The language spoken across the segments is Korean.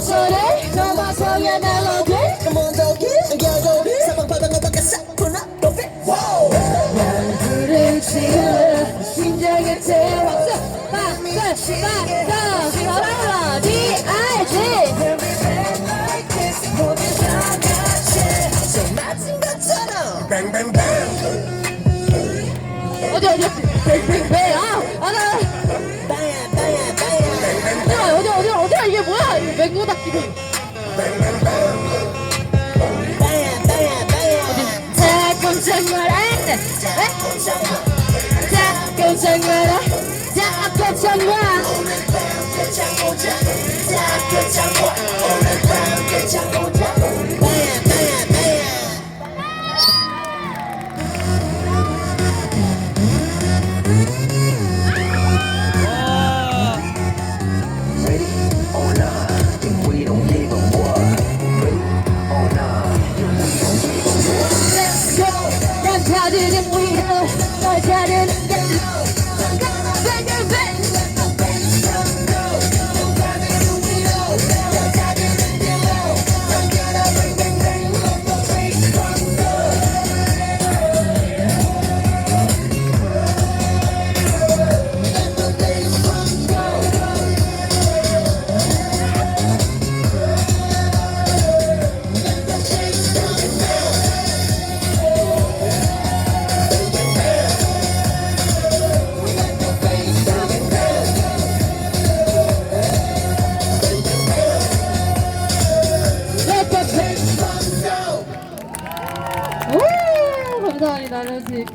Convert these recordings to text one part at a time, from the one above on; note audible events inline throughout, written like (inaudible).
목소리 넘어서야 멜로디 먼저 기술겨도 사방바닥 밖에 싹 풀나. 높이 와우 불을 심장에 태웠어 박수 박수 사랑 마라 자 꼼짝 마라 자 꼼짝 마라 빠야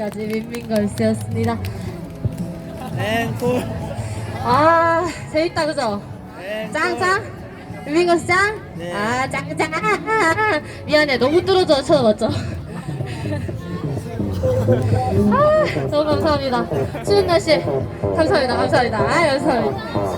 지금까지 민민걸스였습니다. 앵콜 아, 재밌다, 그죠? 짱짱? 민민걸스 짱? 네. 아, 짱짱. 미안해, 너무 뚫어져 쳐다봤죠? 아, 너무 감사합니다. 추운 날씨, 감사합니다, 감사합니다. 아, 감사합니다.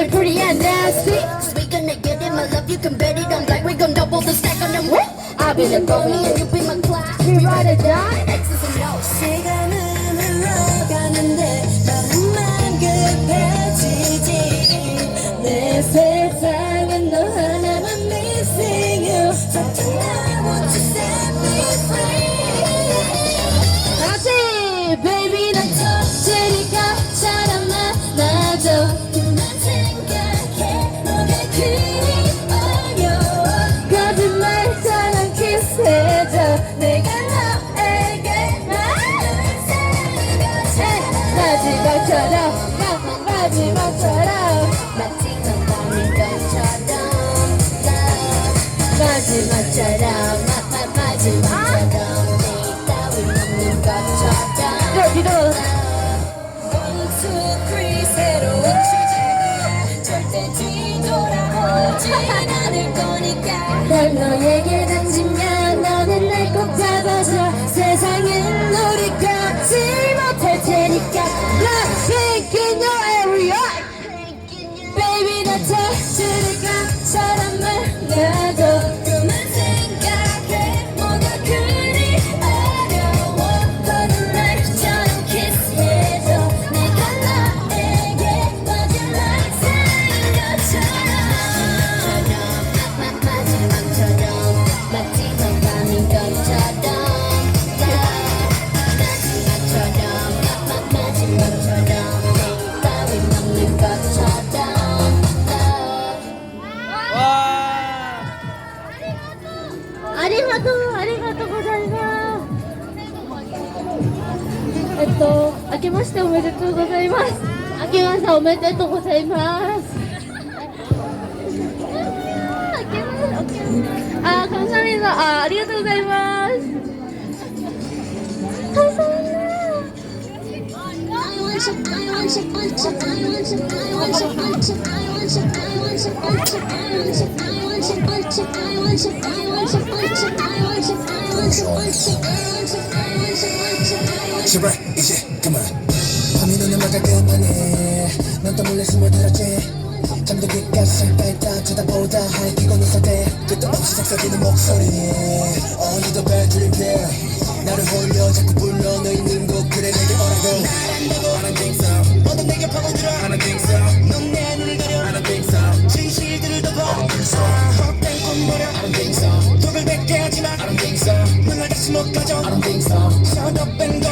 Going pretty and nasty. We gonna get it, my love, you can bet it. I'm like, we gon' double the stack on them. I'll be the bunny and you be my clock. We ride or die. X's and O's. 너에게 りがとうございます。あ、감사합니 다。 あ、ありがとうございます。감사합니 다。 제발 이제 넌또 몰래 숨을 들었지. 잠들기까지 있다 쳐다보다 할기고 있을 때 끝도 없이 색소리는 목소리. 어느덧 배틀인데 나를 홀려 자꾸 불러. 너 있는 곳 그래 내게 오라고. I don't think 내게 파고들어? I don't 넌내 눈을 가려. I don't 진실들을 덮어. I 헛된 don't think so 독을 뱉게 하지마. I don't think so 넌날 다시 못 가져 I don't think so Shut up and go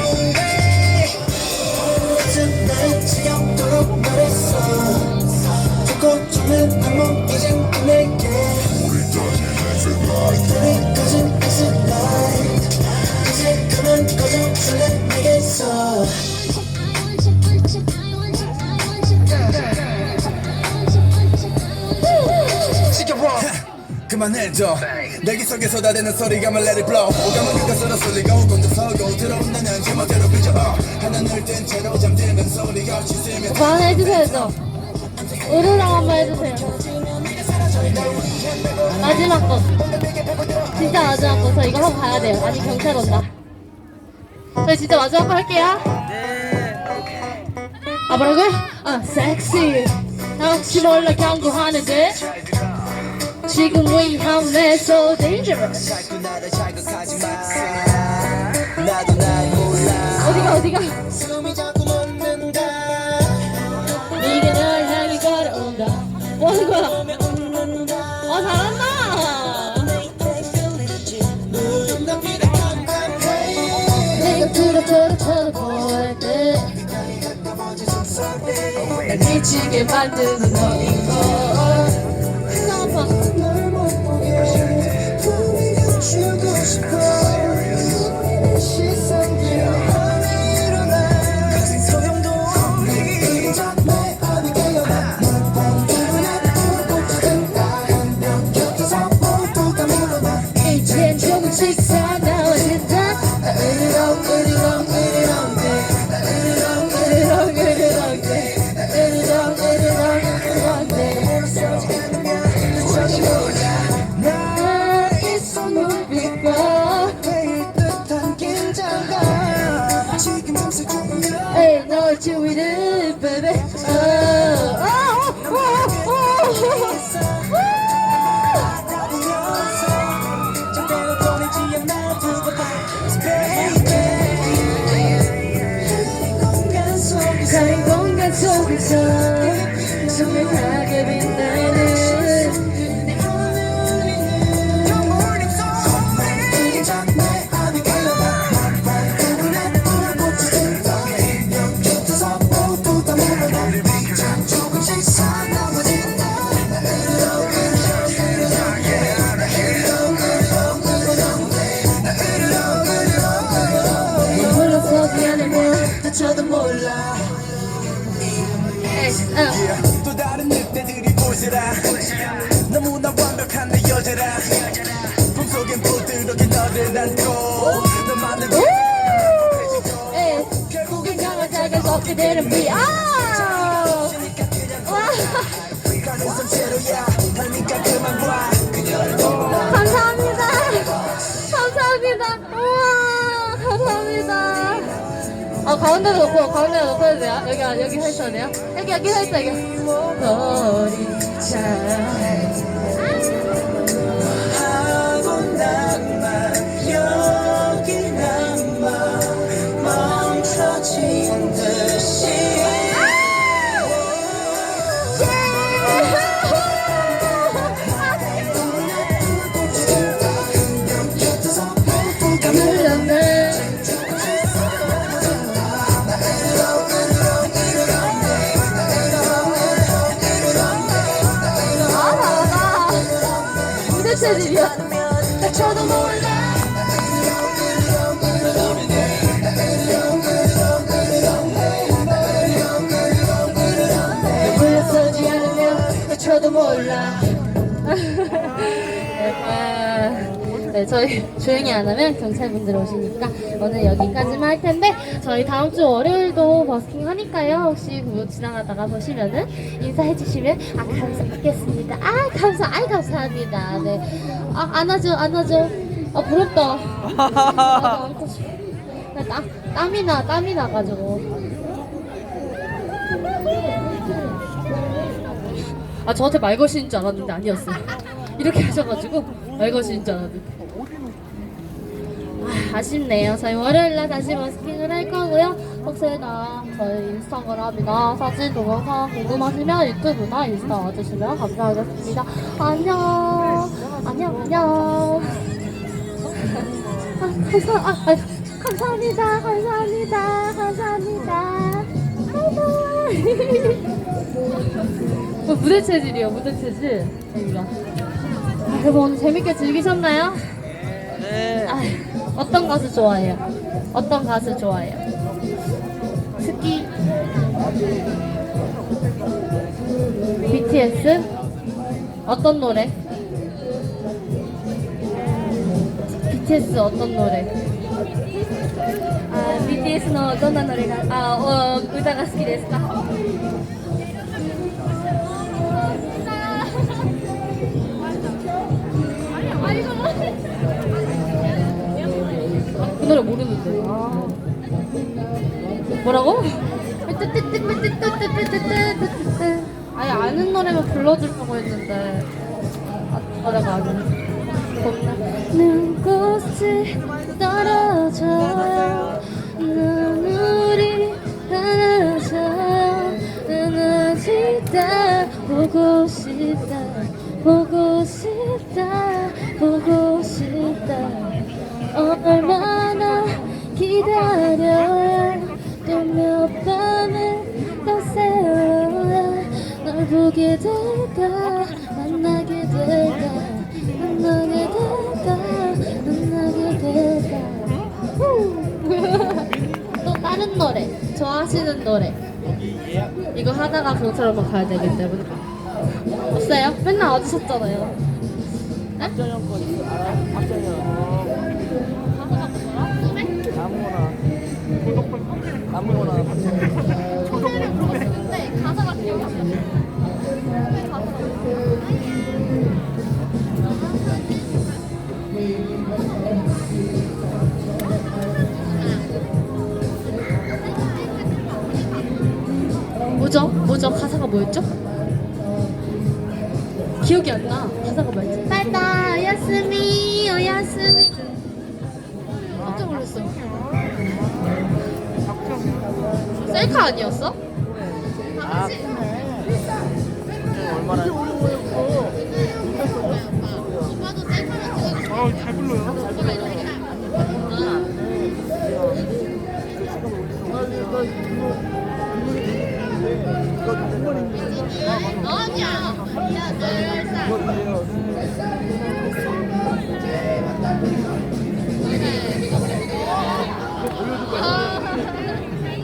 그만해줘 내기 속에 쏟아대는 소리가 말 let it blow 오감은 그것으로 쏠리고 곤두서고 들어온 나는 제멋대로 삐져봐 하나 늘뜬 채로 잠드는 소리가 스며 오빠 하나 해주셔야죠. 으르렁 한번 해주세요. 마지막 거. 진짜 마지막 거. 저 이거 하고 가야 돼요. 아니, 경찰 온다. 저 진짜 마지막 거 할게요. 아, 뭐라고요? 아, 섹시. 나 혹시 몰라 경고하는데. 지금 위험해, so dangerous. 날 어디가, 어디가? 네가 널 향해 걸어온다. 뭐 하는 거야? 어, 잘한다. 날 미치게 만드는 너인 이젠 섞게 되는 비 아! 감사합니다. 감사합니다. 우와, 감사합니다. 아, 가운데도 놓고, 가운데도 놓고 해도 돼요? 여기, 여기 서 있어야 돼요? 여기, 여기 서 있어, 여기. 버 네, 저희 (laughs) 조용히 안 하면 경찰분들 오시니까 오늘 여기까지만 할 텐데 저희 다음 주 월요일도 버스킹 하니까요. 혹시 뭐 지나가다가 보시면은 인사해 주시면 아 감사하겠습니다. 아 감사, 아 감사합니다. 네, 아 안아줘, 안아줘. 아 부럽다. 아. 나 땀, 땀이 나, 땀이 나가지고. 아 저한테 말 거시는 줄 알았는데 아니었어요. 이렇게 하셔가지고 말 거시는 줄 알았는데. 아, 아쉽네요. 저희 월요일날 다시 버스킹을 할 거고요. 혹시나 저희 인스타그램이나 사진 동영상 궁금하시면 유튜브나 인스타 와주시면 감사하겠습니다. 안녕. 안녕, 안녕. 아, 감사, 아, 아, 감사합니다. 감사합니다. 감사합니다. 바이바이. 어, 무대 체질이요, 무대 체질. 저희가. 아, 여러분 오늘 재밌게 즐기셨나요? 네. 아, 어떤 가수 좋아해요? 어떤 가수 좋아해요? 스키 BTS 어떤 노래? BTS 어떤 노래? あ BTS のどんなノリがあお歌が好きですか 노래 모르는데. 뭐라고? 아니 아는 노래면 불러주려고 했는데. 아, 노래가 아니네. 눈꽃이 떨어져 눈물이 하나져 하나지다. 보고 싶다. 보고 싶다. 보고 싶다. 얼마나 기다려야 또몇 밤을 더 세워야 널 보게 될까 만나게 될까 만나게 될까 만나게 될까 후. 또 다른 노래 좋아하시는 노래 이거 하다가 경찰로만 가야 되기 때문에 없어요? 맨날 와주셨잖아요 네? 박정현 거 있어. 알아? 박정현. 아무거 얼마나 오빠도 셀카를 찍어줘. 아니야.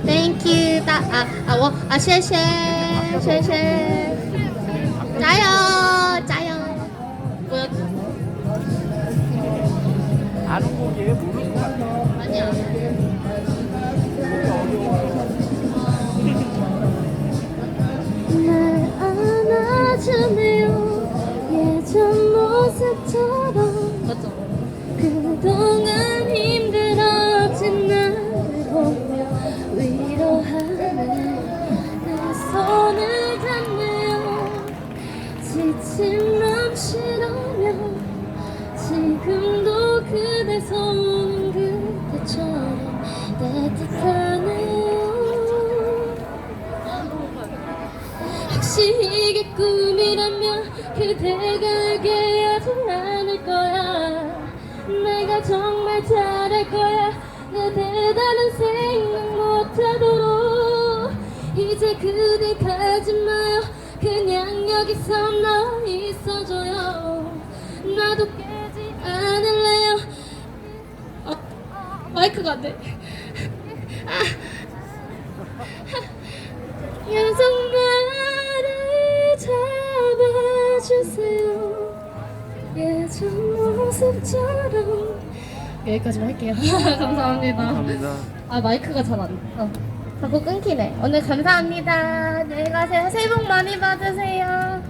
Thank you，大啊啊我啊谢谢 쉘쉘 짜요 짜요 뭐야 아는 고기에 모르는 것 같아 아니야 날 안아주네요 예전 모습처럼 그동안 힘들 지친 맘 실어며 지금도 그대 손 그때처럼 따뜻하네요. 혹시 이게 꿈이라면 그대가 알게 하지 않을 거야. 내가 정말 잘할 거야. 내 대단한 생각 못하도록 이제 그대 가지 마요 그냥 여기서 나 있어줘요 나도 깨지 않을래요 아, 마이크가 안 돼. 연속 나를 잡아주세요. 예, 참 모습처럼 여기까지만 할게요. (laughs) 감사합니다. 감사합니다. 아 마이크가 잘 안. 어. 자꾸 끊기네. 오늘 감사합니다. 안녕히 가세요. 새해 복 많이 받으세요.